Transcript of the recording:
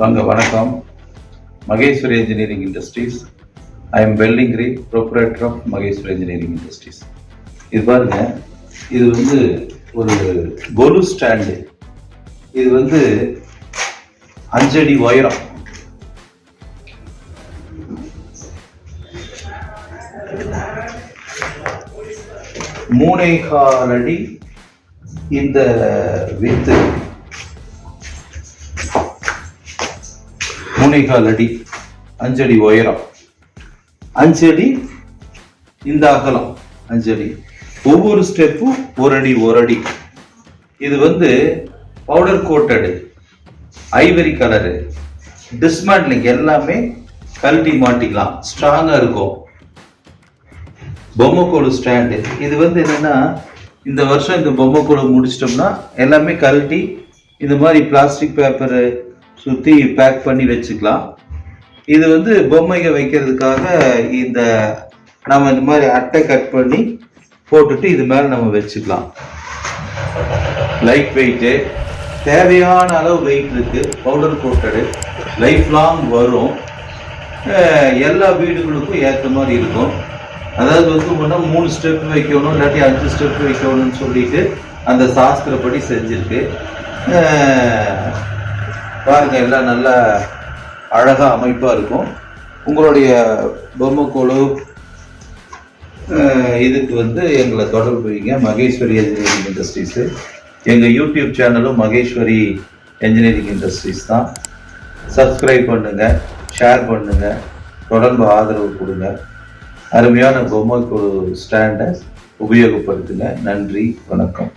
வாங்க வணக்கம். Maheswari engineering industries I am Vellingiri proprietor of Maheswari engineering industries இது பாருங்க இது வந்து ஒரு கொலு ஸ்டாண்டு இது வந்து அஞ்சடி உயரம். மூனைகால் அடி இந்த வித்து. மூனைகால் அடி அஞ்சடி உயரம். அஞ்சடி இந்த அகலம் அஞ்சடி. ஒவ்வொரு ஸ்டெப்பும் ஒரு அடி ஒரு அடி. இது வந்து powder coated ivory colour dismantling எல்லாமே கழட்டி மாட்டிக்கலாம். ஸ்ட்ராங்காக இருக்கும். பொம்மைக்கோடு ஸ்டாண்டு. இது வந்து என்னென்னா இந்த வருஷம் இந்த பொம்மைக்கோடு முடிச்சிட்டோம்னா எல்லாமே கழட்டி இந்த மாதிரி பிளாஸ்டிக் பேப்பரை சுற்றி பேக் பண்ணி வச்சுக்கலாம். இது வந்து பொம்மைங்க வைக்கிறதுக்காக இந்த நம்ம இந்த மாதிரி அட்டை கட் பண்ணி போட்டுட்டு இது மேலே நம்ம வச்சுக்கலாம். லைட் வெயிட்டு தேவையான அளவு வெயிட் இருக்குது பவுடர் கோட்டடு லைஃப் லாங் வரும். எல்லா வீடுகளுக்கும் ஏற்ற மாதிரி இருக்கும். அதாவது வந்து முன்னா மூணு ஸ்டெப் வைக்கணும் இல்லாட்டி அஞ்சு ஸ்டெப் வைக்கணும்னு சொல்லிட்டு அந்த சாஸ்திரப்படி செஞ்சிருக்கு. பாருங்க எல்லாம் நல்லா அழகாக அமைப்பாக இருக்கும். உங்களுடைய பொம்மைக்குழு அஹ் இதுக்கு வந்து எங்களை தொடர்பு வைங்க. மகேஸ்வரி என்ஜினியரிங் இண்டஸ்ட்ரீஸு எங்கள் யூடியூப் சேனலும் மகேஸ்வரி என்ஜினியரிங் இண்டஸ்ட்ரீஸ் தான். சப்ஸ்கிரைப் பண்ணுங்கள் ஷேர் பண்ணுங்கள் தொடர்பு ஆதரவு கொடுங்க. அருமையான பொம்மைக்கு ஸ்டாண்டை உபயோகப்படுத்துங்க நன்றி வணக்கம்.